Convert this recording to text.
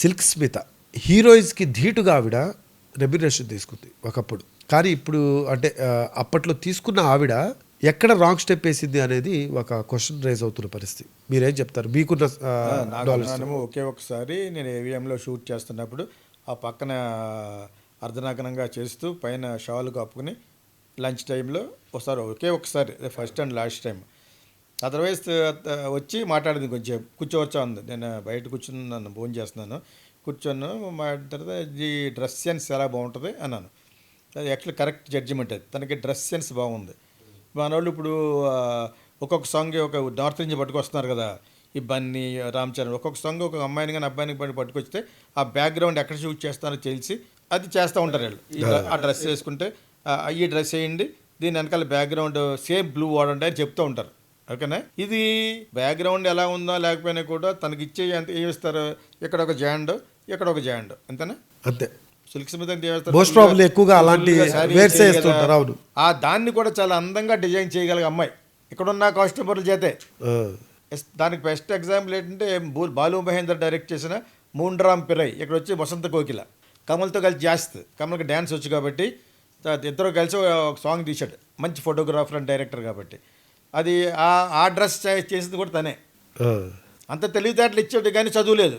Silk Smitha. హీరోయిన్స్కి ధీటుగా ఆవిడ remuneration తీసుకుంది ఒకప్పుడు. కానీ ఇప్పుడు అంటే అప్పట్లో తీసుకున్న ఆవిడ ఎక్కడ రాంగ్ స్టెప్ వేసింది అనేది ఒక క్వశ్చన్ రేజ్ అవుతున్న పరిస్థితి. మీరేం చెప్తారు? మీకున్న ఒకే ఒకసారి నేను ఏవిఎంలో షూట్ చేస్తున్నప్పుడు ఆ పక్కన అర్ధనగ్నంగా చేస్తూ పైన షాల్ కప్పుకుని లంచ్ టైంలో ఒకసారి ఒకే ఒకసారి first and last time. Otherwise వచ్చి మాట్లాడింది కొంచెం. కూర్చోవచ్చా ఉంది. నేను బయట కూర్చున్నాను ఫోన్ చేస్తున్నాను. కూర్చొని మాట్లాడిన తర్వాత ఈ డ్రెస్ సెన్స్ ఎలా బాగుంటుంది? అన్నాను. అది యాక్చువల్లీ కరెక్ట్ జడ్జిమెంట్ అది. తనకి డ్రెస్ సెన్స్ బాగుంది. మన వాళ్ళు ఇప్పుడు ఒక్కొక్క సాంగ్ ఒక నార్త్ నుంచి పట్టుకొస్తున్నారు కదా ఈ బన్నీ రామ్ చరణ్. ఒక్కొక్క సాంగ్ ఒక అమ్మాయిని కానీ అబ్బాయిని కానీ పట్టుకొస్తే ఆ బ్యాక్గ్రౌండ్ ఎక్కడ షూట్ చేస్తారో తెలిసి అది చేస్తూ ఉంటారు వీళ్ళు. ఆ డ్రెస్ వేసుకుంటే ఈ డ్రెస్ వేయండి. దీని వెనకాల బ్యాక్గ్రౌండ్ సేమ్ బ్లూ వాడండి అని చెప్తూ ఉంటారు. ఓకేనా? ఇది బ్యాక్గ్రౌండ్ ఎలా ఉందో లేకపోయినా కూడా తనకి ఇచ్చే ఎంత ఏమి ఇస్తారు? ఇక్కడ ఒక జాండ్ ఇక్కడ ఒక జాండ్ అంతేనా? అంతే. సిల్క్ స్మిత్ అంటే ఏమిస్తారు? Most probably ఎక్కువగా అలాంటి వేర్స్ అవును. ఆ దాన్ని కూడా చాలా అందంగా డిజైన్ చేయగలిగే అమ్మాయి. ఇక్కడ ఉన్న కాస్ట్యూమర్ల చేతే. దానికి బెస్ట్ ఎగ్జాంపుల్ ఏంటంటే బాలు మహేందర్ డైరెక్ట్ చేసిన మూండ్రామ్ పిరై. ఇక్కడ వచ్చి వసంత కోకిల. కమల్తో కలిసి చేస్తుంది కమల్కి డ్యాన్స్ వచ్చు కాబట్టి ఇద్దరు కలిసి ఒక సాంగ్ తీశాడు. మంచి ఫోటోగ్రాఫర్ అండ్ డైరెక్టర్ కాబట్టి. అది ఆ ఆ డ్రెస్ చేసింది కూడా తనే. అంత తెలివితేటలు ఇచ్చాడు కానీ చదువు లేదు